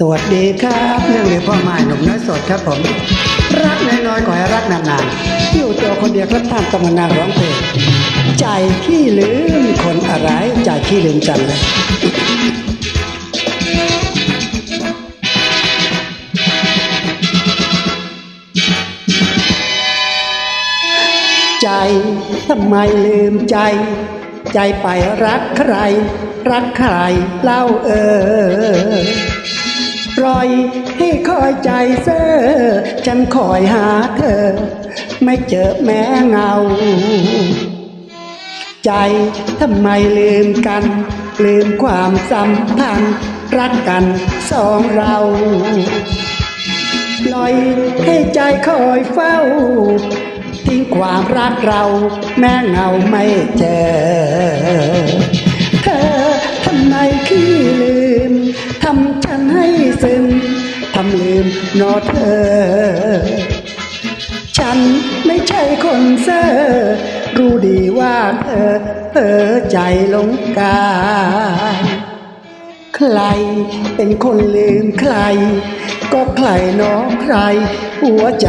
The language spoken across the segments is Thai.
สวัสดีครับเรื่องเรียพ่อไม้หนุ่มน้อยสดครับผม รักน้อยๆขอให้รักนานๆอยู่ตัวคนเดียวครับท่านต้องมนั่งร้องเพลงใจขี้ลืมคนอะไรใจขี้ลืมจันเลยใจทำไมลืมใจ ใจไปรักใคร รักใครเล่าเออ ล่อยให้คอยใจเซ่อฉันคอยหาเธอ ไม่เจอแม้เงา ใจทำไมลืมกัน ลืมความสัมพันธ์รักกันสองเราปล่อยให้ใจคอยเฝ้า ทิ้งความรักเรา แม้เงาไม่เจอ ให้ซึมทำลืมนอเธอ ฉันไม่ใช่คนเซ่อรู้ดีว่าเธอเผลอใจหลงกาใครเป็นคนลืมใคร ก็ใครน้องใคร หัวใจ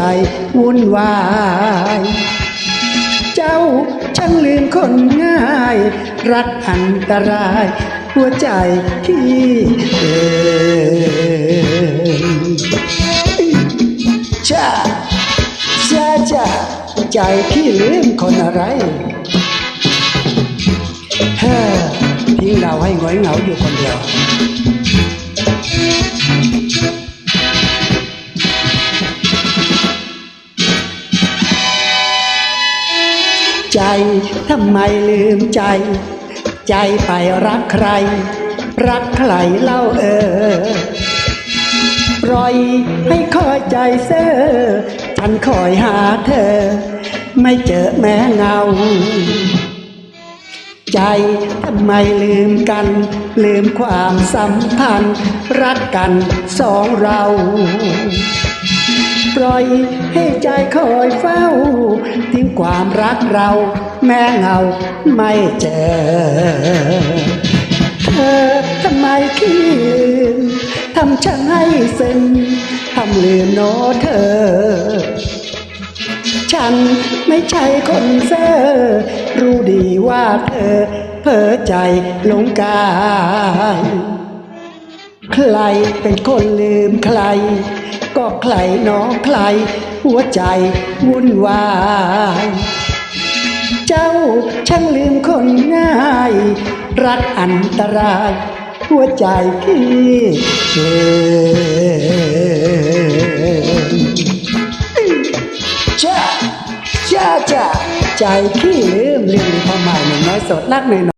วุ่นวาย เจ้าช่างลืมคนง่าย รักอันตรายหัวใจที่เอ่ยจ้าจ้าจ้าใจที่ลืมคนอะไรเฮ้อทิ้งเราให้หงอยเหงาอยู่คนเดียวใจทำไมลืมใจ ใจไปรักใคร รักใครเล่าเออปล่อยให้คอยใจเซ่อฉันคอยหาเธอ ไม่เจอแม้เงา ใจทำไมลืมกัน ลืมความสัมพันธ์ รักกันสองเรา ปล่อยให้ใจคอยเฝ้า ทิ้งความรักเรา แม้เงาไม่เจอ เธอทำไมขี้ลืมทำฉันให้ซึมทำลืมโนเธอ ฉันไม่ใช่คนเซ่อรู้ดีว่าเธอเผลอใจหลงกาย ใครเป็นคนลืมใคร ก็ใครหนอใคร หัวใจวุ่นวาย เจ้าช่างลืมคนง่าย รักอันตราย หัวใจพี่เอจ้าจ้าจ้าใจขี้ลืมลืมความหมายหนึ่งน้อยสดรักหน่อย